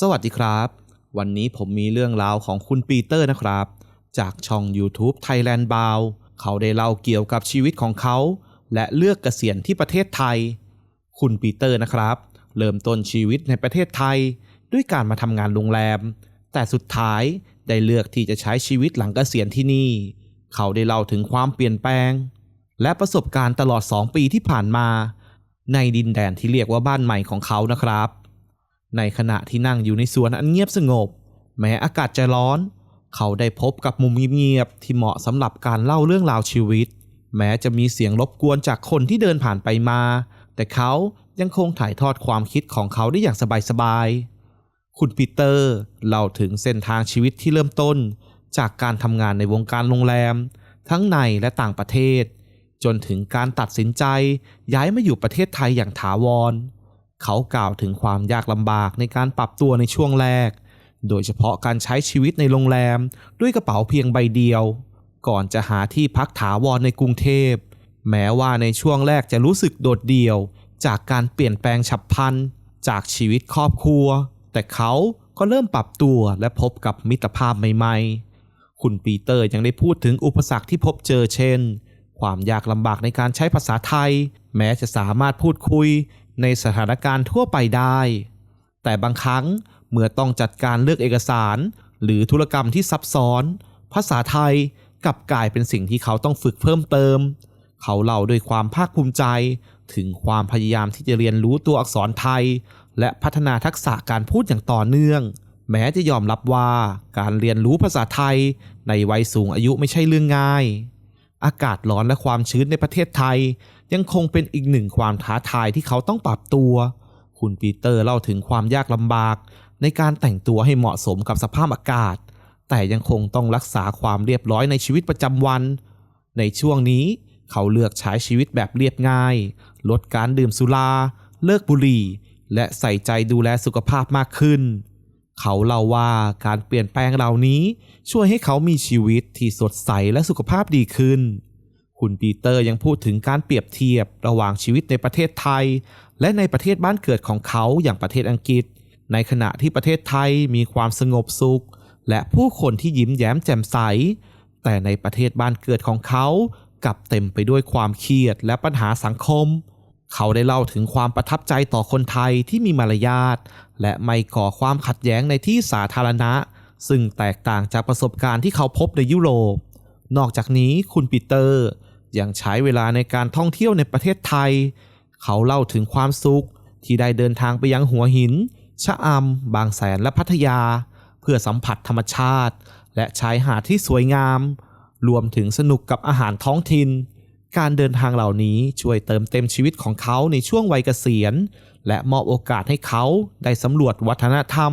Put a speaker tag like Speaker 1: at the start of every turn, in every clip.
Speaker 1: สวัสดีครับ วันนี้ผมมีเรื่องราวของคุณปีเตอร์นะครับ จากช่อง YouTube Thailand b o u เขาได้เล่าเกี่ยวกับชีวิตของเขา และเลือกเกษียณที่ประเทศไทย คุณปีเตอร์นะครับ เริ่มต้นชีวิตในประเทศไทย ด้วยการมาทำงานโรงแรม แต่สุดท้ายได้เลือกที่จะใช้ชีวิตหลังเกษียณที่นี่ เขาได้เล่าถึงความเปลี่ยนแปลง และประสบการณ์ตลอด 2 ปีที่ผ่านมา ในดินแดนที่เรียกว่าบ้านใหม่ของเขานะครับ ในขณะที่นั่งอยู่ในสวนอันเงียบสงบ แม้อากาศจะร้อน เขาได้พบกับมุมเงียบๆที่เหมาะสำหรับการเล่าเรื่องราวชีวิต แม้จะมีเสียงรบกวนจากคนที่เดินผ่านไปมา แต่เขายังคงถ่ายทอดความคิดของเขาได้อย่างสบายๆคุณปีเตอร์เล่าถึงเส้นทางชีวิตที่เริ่มต้น จากการทำงานในวงการโรงแรม ทั้งในและต่างประเทศ จนถึงการตัดสินใจย้ายมาอยู่ประเทศไทยอย่างถาวร เขากล่าวถึงความยากลำบากในการปรับตัวในช่วงแรก โดยเฉพาะการใช้ชีวิตในโรงแรมด้วยกระเป๋าเพียงใบเดียว ก่อนจะหาที่พักถาวรในกรุงเทพ แม้ว่าในช่วงแรกจะรู้สึกโดดเดี่ยว จากการเปลี่ยนแปลงฉับพลัน จากชีวิตครอบครัว แต่เขาก็เริ่มปรับตัวและพบกับมิตรภาพใหม่ ๆ คุณปีเตอร์ยังได้พูดถึงอุปสรรคที่พบเจอเช่น ความยากลำบากในการใช้ภาษาไทย แม้จะสามารถพูดคุย ในสถานการณ์ทั่วไปได้ แต่บางครั้งเมื่อต้องจัดการเลือกเอกสาร หรือธุรกรรมที่ซับซ้อน ภาษาไทยกลับกลายเป็นสิ่งที่เขาต้องฝึกเพิ่มเติม เขาเล่าด้วยความภาคภูมิใจ ถึงความพยายามที่จะเรียนรู้ตัวอักษรไทย และพัฒนาทักษะการพูดอย่างต่อเนื่อง แม้จะยอมรับว่าการเรียนรู้ภาษาไทย ในวัยสูงอายุไม่ใช่เรื่องง่าย อากาศร้อนและความชื้นในประเทศไทย ยังคงเป็นอีกหนึ่งความท้าทายที่เขาต้องปรับตัว คุณปีเตอร์เล่าถึงความยากลำบาก ในการแต่งตัวให้เหมาะสมกับสภาพอากาศ แต่ยังคงต้องรักษาความเรียบร้อยในชีวิตประจำวัน ในช่วงนี้เขาเลือกใช้ชีวิตแบบเรียบง่าย ลดการดื่มสุรา เลิกบุหรี่ และใส่ใจดูแลสุขภาพมากขึ้น เขาเล่าว่าการเปลี่ยนแปลงเหล่านี้ช่วยให้เขามีชีวิตที่สดใสและสุขภาพดีขึ้น คุณปีเตอร์ยังพูดถึงการเปรียบเทียบระหว่างชีวิตในประเทศไทย และในประเทศบ้านเกิดของเขาอย่างประเทศอังกฤษ ในขณะที่ประเทศไทยมีความสงบสุข และผู้คนที่ยิ้มแย้มแจ่มใส แต่ในประเทศบ้านเกิดของเขากลับเต็มไปด้วยความเครียดและปัญหาสังคม เขาได้เล่าถึงความประทับใจต่อคนไทยที่มีมารยาทและไม่ก่อความขัดแย้งในที่สาธารณะ ซึ่งแตกต่างจากประสบการณ์ที่เขาพบในยุโรป นอกจากนี้คุณปีเตอร์ ยังใช้เวลาในการท่องเที่ยวในประเทศไทย เขาเล่าถึงความสุขที่ได้เดินทางไปยังหัวหิน ชะอำ บางแสนและพัทยา เพื่อสัมผัสธรรมชาติ และชายหาดที่สวยงาม รวมถึงสนุกกับอาหารท้องถิ่น การเดินทางเหล่านี้ช่วยเติมเต็มชีวิตของเขาในช่วงวัยเกษียณ และมอบโอกาสให้เขาได้สำรวจวัฒนธรรม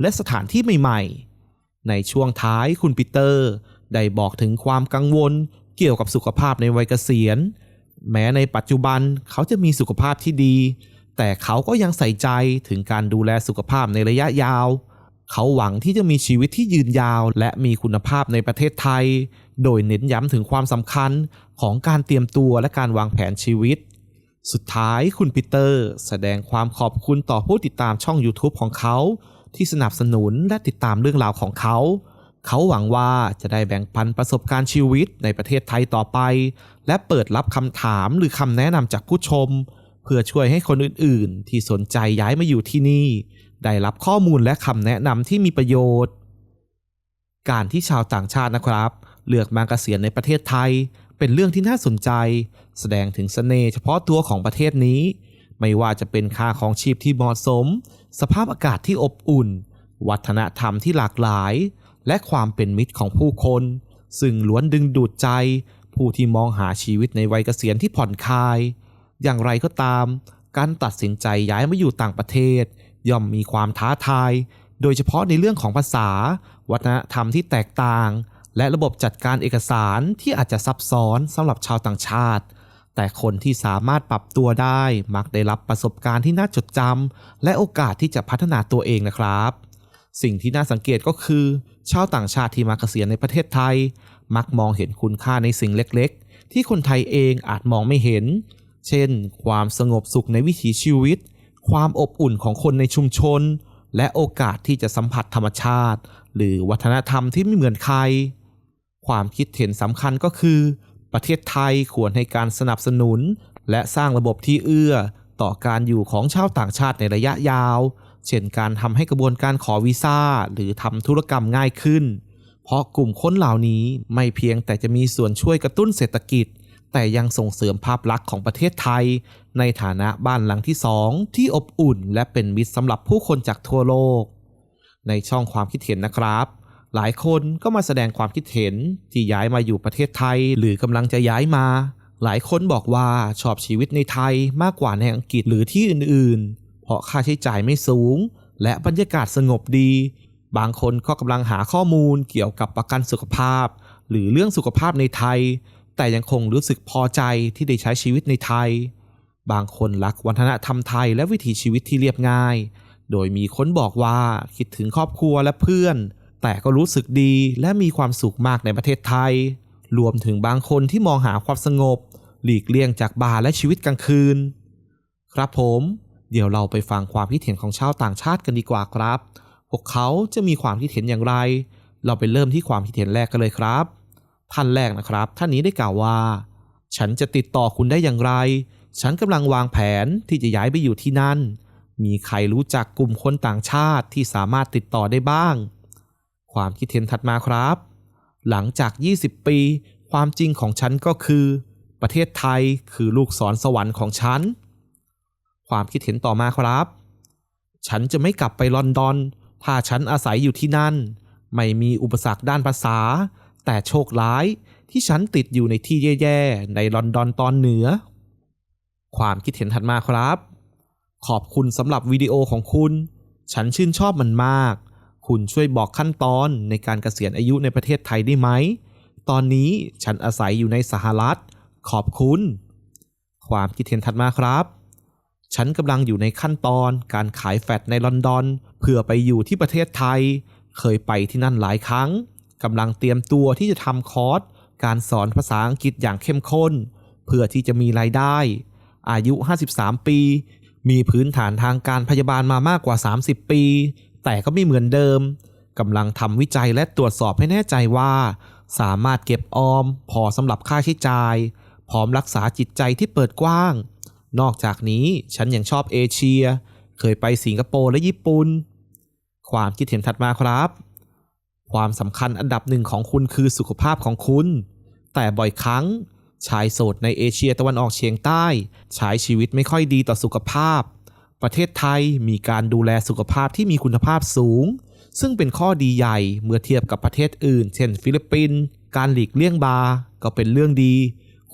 Speaker 1: และสถานที่ใหม่ ๆ ในช่วงท้ายคุณปีเตอร์ ได้บอกถึงความกังวล เกี่ยวกับสุขภาพในวัยเกษียณ แม้ในปัจจุบันเขาจะมีสุขภาพที่ดี แต่เขาก็ยังใส่ใจถึงการดูแลสุขภาพในระยะยาว เขาหวังที่จะมีชีวิตที่ยืนยาว และมีคุณภาพในประเทศไทย โดยเน้นย้ำถึงความสำคัญของการเตรียมตัวและการวางแผนชีวิต สุดท้ายคุณปีเตอร์ แสดงความขอบคุณต่อผู้ติดตามช่อง YouTube ของเขา ที่สนับสนุนและติดตามเรื่องราวของเขา เขาหวังว่าจะได้แบ่งปันประสบการณ์ชีวิตในประเทศไทยต่อไป และเปิดรับคำถามหรือคำแนะนำจากผู้ชม เพื่อช่วยให้คนอื่นๆ ที่สนใจย้ายมาอยู่ที่นี่ ได้รับข้อมูลและคำแนะนำที่มีประโยชน์ การที่ชาวต่างชาตินะครับ เลือกมาเกษียณในประเทศไทย เป็นเรื่องที่น่าสนใจ แสดงถึงเสน่ห์เฉพาะตัวของประเทศนี้ ไม่ว่าจะเป็นค่าของชีพที่เหมาะสม สภาพอากาศที่อบอุ่น วัฒนธรรมที่หลากหลาย และความเป็นมิตรของผู้คน ซึ่งล้วนดึงดูดใจ ผู้ที่มองหาชีวิตในวัยเกษียณที่ผ่อนคลาย อย่างไรก็ตาม การตัดสินใจย้ายมาอยู่ต่างประเทศ ย่อมมีความท้าทาย โดยเฉพาะในเรื่องของภาษา วัฒนธรรมที่แตกต่าง และระบบจัดการเอกสารที่อาจจะซับซ้อนสำหรับชาวต่างชาติแต่คนที่สามารถปรับตัวได้ มักได้รับประสบการณ์ที่น่าจดจำและโอกาสที่จะพัฒนาตัวเองนะครับ สิ่งที่น่าสังเกตก็คือชาวต่างชาติที่มาเกษียณในประเทศไทย มักมองเห็นคุณค่าในสิ่งเล็กๆ ที่คนไทยเองอาจมองไม่เห็น เช่น ความสงบสุขในวิถีชีวิต ความอบอุ่นของคนในชุมชน และโอกาสที่จะสัมผัสธรรมชาติ หรือวัฒนธรรมที่ไม่เหมือนใคร ความคิดเห็นสำคัญก็คือ ประเทศไทยควรให้การสนับสนุน และสร้างระบบที่เอื้อ ต่อการอยู่ของชาวต่างชาติในระยะยาว เช่นการทำให้กระบวนการขอวีซ่าหรือทำธุรกรรมง่ายขึ้น เพราะกลุ่มคนเหล่านี้ไม่เพียงแต่จะมีส่วนช่วยกระตุ้นเศรษฐกิจ แต่ยังส่งเสริมภาพลักษณ์ของประเทศไทย ในฐานะบ้านหลังที่สองที่อบอุ่น และเป็นมิตรสำหรับผู้คนจากทั่วโลก ในช่องความคิดเห็นนะครับ หลายคนก็มาแสดงความคิดเห็นที่ย้ายมาอยู่ประเทศไทย หรือกำลังจะย้ายมาหลายคนบอกว่าชอบชีวิตในไทยมากกว่าในอังกฤษหรือที่อื่น ราะค่าใช้จ่ายไม่สูง และบรรยากาศสงบดี บางคนก็กำลังหาข้อมูลเกี่ยวกับประกันสุขภาพ หรือเรื่องสุขภาพในไทย แต่ยังคงรู้สึกพอใจที่ได้ใช้ชีวิตในไทย บางคนรักวัฒนธรรมไทยและวิถีชีวิตที่เรียบง่าย โดยมีคนบอกว่าคิดถึงครอบครัวและเพื่อน แต่ก็รู้สึกดีและมีความสุขมากในประเทศไทย รวมถึงบางคนที่มองหาความสงบ หลีกเลี่ยงจากบาร์และชีวิตกลางคืน ครับผม เดี๋ยวเราไปฟังความคิดเห็นของชาวต่างชาติกันดีกว่าครับ พวกเขาจะมีความคิดเห็นอย่างไร เราไปเริ่มที่ความคิดเห็นแรกกันเลยครับ ท่านแรกนะครับ ท่านนี้ได้กล่าวว่า ฉันจะติดต่อคุณได้อย่างไร ฉันกำลังวางแผนที่จะย้ายไปอยู่ที่นั่น มีใครรู้จักกลุ่มคนต่างชาติที่สามารถติดต่อได้บ้าง ความคิดเห็นถัดมาครับ หลังจาก 20 ปี ความจริงของฉันก็คือ ประเทศไทยคือลูกศรสวรรค์ของฉัน ความคิดเห็นต่อมาครับ ฉันจะไม่กลับไปลอนดอน ถ้าฉันอาศัยอยู่ที่นั่น ไม่มีอุปสรรคด้านภาษา แต่โชคร้ายที่ฉันติดอยู่ในที่แย่ๆ ในลอนดอนตอนเหนือ ความคิดเห็นถัดมาครับ ขอบคุณสำหรับวิดีโอของคุณ ฉันชื่นชอบมันมาก คุณช่วยบอกขั้นตอนในการเกษียณอายุในประเทศไทยได้ไหม ตอนนี้ฉันอาศัยอยู่ในสหรัฐ ขอบคุณ ความคิดเห็นถัดมาครับ ฉันกำลังอยู่ในขั้นตอนการขายแฟตในลอนดอนเพื่อไปอยู่ที่ประเทศไทย เคยไปที่นั่นหลายครั้งกำลังเตรียมตัวที่จะทำคอร์สการสอนภาษาอังกฤษอย่างเข้มข้น เพื่อที่จะมีรายได้ อายุ 53 ปี มีพื้นฐานทางการพยาบาลมามากกว่า 30 ปี แต่ก็ไม่เหมือนเดิมกำลังทำวิจัยและตรวจสอบให้แน่ใจว่า สามารถเก็บออม พอสำหรับค่าใช้จ่าย พร้อมรักษาจิตใจที่เปิดกว้าง นอกจากนี้ฉันยังชอบเอเชีย เคยไปสิงคโปร์และญี่ปุ่น ความคิดเห็นถัดมาครับ ความสำคัญอันดับหนึ่งของคุณคือสุขภาพของคุณ แต่บ่อยครั้ง ชายโสดในเอเชียตะวันออกเฉียงใต้ใช้ชีวิตไม่ค่อยดีต่อสุขภาพ ประเทศไทยมีการดูแลสุขภาพที่มีคุณภาพสูง ซึ่งเป็นข้อดีใหญ่เมื่อเทียบกับประเทศอื่น เช่น ฟิลิปปินส์การหลีกเลี่ยงบาร์ก็เป็นเรื่องดี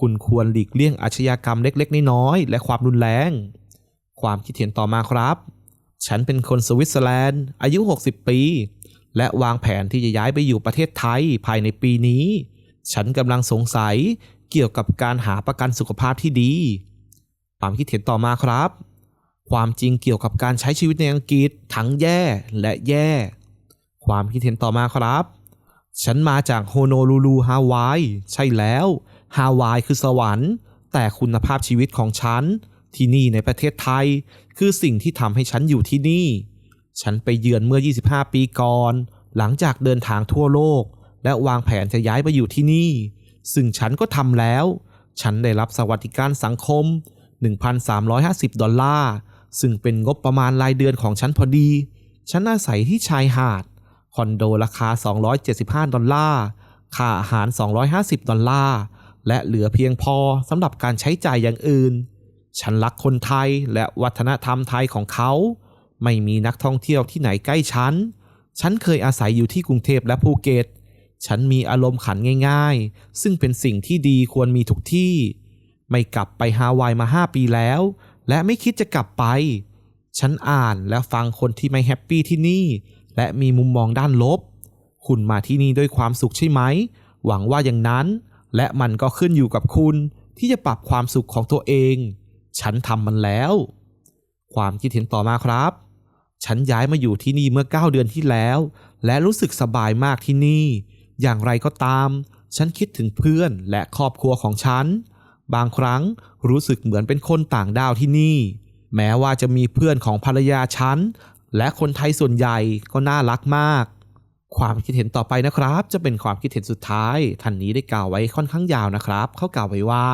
Speaker 1: คุณควรหลีกเลี่ยงอาชญากรรมเล็กๆ น้อยๆ และความรุนแรง ความคิดเห็นต่อมาครับ ฉันเป็นคนสวิตเซอร์แลนด์ อายุ 60 ปี และวางแผนที่จะย้ายไปอยู่ประเทศไทยภายในปีนี้ ฉันกำลังสงสัยเกี่ยวกับการหาประกันสุขภาพที่ดี ความคิดเห็นต่อมาครับ ความจริงเกี่ยวกับการใช้ชีวิตในอังกฤษทั้งแย่และแย่ ความคิดเห็นต่อมาครับ ฉันมาจากโฮโนลูลูฮาวาย ใช่แล้ว ฮาวายคือสวรรค์ แต่คุณภาพชีวิตของฉัน ที่นี่ในประเทศไทย คือสิ่งที่ทำให้ฉันอยู่ที่นี่ ฉันไปเยือนเมื่อ 25 ปีก่อน หลังจากเดินทางทั่วโลก และวางแผนจะย้ายไปอยู่ที่นี่ ซึ่งฉันก็ทำแล้ว ฉันได้รับสวัสดิการสังคม 1,350 ดอลลาร์ซึ่งเป็นงบประมาณรายเดือนของฉันพอดี ฉันอาศัยที่ชายหาด คอนโดราคา 275 ดอลลาร์ ค่าอาหาร 250 ดอลลาร์ และเหลือเพียงพอสำหรับการใช้จ่ายอย่างอื่น ฉันรักคนไทยและวัฒนธรรมไทยของเขา ไม่มีนักท่องเที่ยวที่ไหนใกล้ฉัน ฉันเคยอาศัยอยู่ที่กรุงเทพและภูเก็ต ฉันมีอารมณ์ขันง่าย ๆ ซึ่งเป็นสิ่งที่ดีควรมีทุกที่ ไม่กลับไปฮาวายมา5ปีแล้ว และไม่คิดจะกลับไป ฉันอ่านและฟังคนที่ไม่แฮปปี้ที่นี่ และมีมุมมองด้านลบ คุณมาที่นี่ด้วยความสุขใช่ไหม หวังว่าอย่างนั้น และมันก็ขึ้นอยู่กับคุณที่จะปรับความสุขของตัวเอง ฉันทำมันแล้ว ความคิดเห็นต่อมาครับ ฉันย้ายมาอยู่ที่นี่เมื่อ 9 เดือนที่แล้ว และรู้สึกสบายมากที่นี่ อย่างไรก็ตาม ฉันคิดถึงเพื่อนและครอบครัวของฉัน บางครั้งรู้สึกเหมือนเป็นคนต่างดาวที่นี่ แม้ว่าจะมีเพื่อนของภรรยาฉัน และคนไทยส่วนใหญ่ก็น่ารักมาก ความคิดเห็นต่อไปนะครับ จะเป็นความคิดเห็นสุดท้าย ท่านนี้ได้กล่าวไว้ค่อนข้างยาวนะครับ เขากล่าวไว้ว่า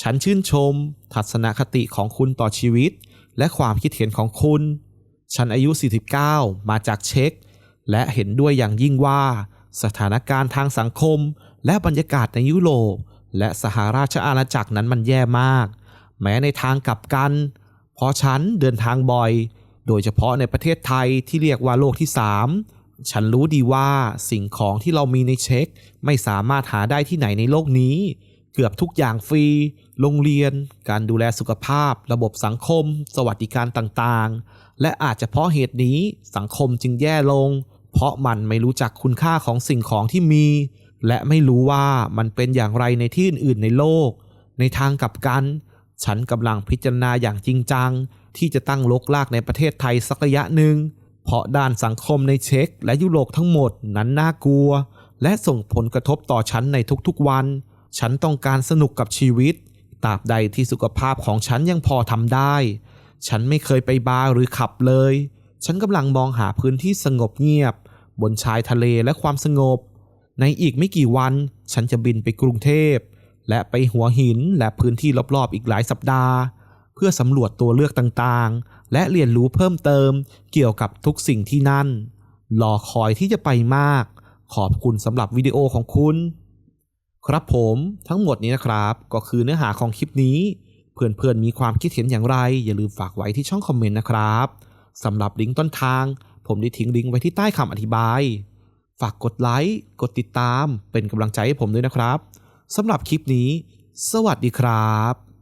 Speaker 1: ฉันชื่นชม ทัศนคติของคุณต่อชีวิต และความคิดเห็นของคุณ ฉันอายุ 49 มาจากเช็กและเห็นด้วยอย่างยิ่งว่า สถานการณ์ทางสังคม และบรรยากาศในยุโรปและสหราชอาณาจักรนั้นมันแย่มาก แม้ในทางกลับกัน เพราะฉันเดินทางบ่อย โดยเฉพาะในประเทศไทยที่เรียกว่าโลกที่ 3 ฉันรู้ดีว่าสิ่งของที่เรามีในเช็ค ไม่สามารถหาได้ที่ไหนในโลกนี้ เกือบทุกอย่างฟรี โรงเรียน การดูแลสุขภาพ ระบบสังคม สวัสดิการต่างๆ และอาจจะเพราะเหตุนี้สังคมจึงแย่ลง เพราะมันไม่รู้จักคุณค่าของสิ่งของที่มี และไม่รู้ว่ามันเป็นอย่างไรในที่อื่นๆในโลก ในทางกลับกัน ฉันกำลังพิจารณาอย่างจริงจัง ที่จะตั้งลกลากในประเทศไทยสักระยะหนึ่ง เพราะด้านสังคมในเช็กและยุโรปทั้งหมดนั้นน่ากลัว และส่งผลกระทบต่อฉันในทุกๆวัน ฉันต้องการสนุกกับชีวิตตราบใดที่สุขภาพของฉันยังพอทำได้ ฉันไม่เคยไปบาร์หรือขับเลย ฉันกำลังมองหาพื้นที่สงบเงียบ บนชายทะเลและความสงบ ในอีกไม่กี่วัน ฉันจะบินไปกรุงเทพ และไปหัวหินและพื้นที่รอบๆอีกหลายสัปดาห์ เพื่อสำรวจตัวเลือกต่างๆ และเรียนรู้เพิ่มเติมเกี่ยวกับทุกสิ่งที่นั่น รอคอยที่จะไปมาก ขอบคุณสำหรับวิดีโอของคุณ ครับผมทั้งหมดนี้นะครับ ก็คือเนื้อหาของคลิปนี้ เพื่อนๆมีความคิดเห็นอย่างไร อย่าลืมฝากไว้ที่ช่องคอมเมนต์นะครับสำหรับลิงก์ต้นทาง ผมได้ทิ้งลิงก์ไว้ที่ใต้คำอธิบาย ฝากกดไลค์กดติดตาม เป็นกำลังใจให้ผมด้วยนะครับสำหรับคลิปนี้ สวัสดีครับ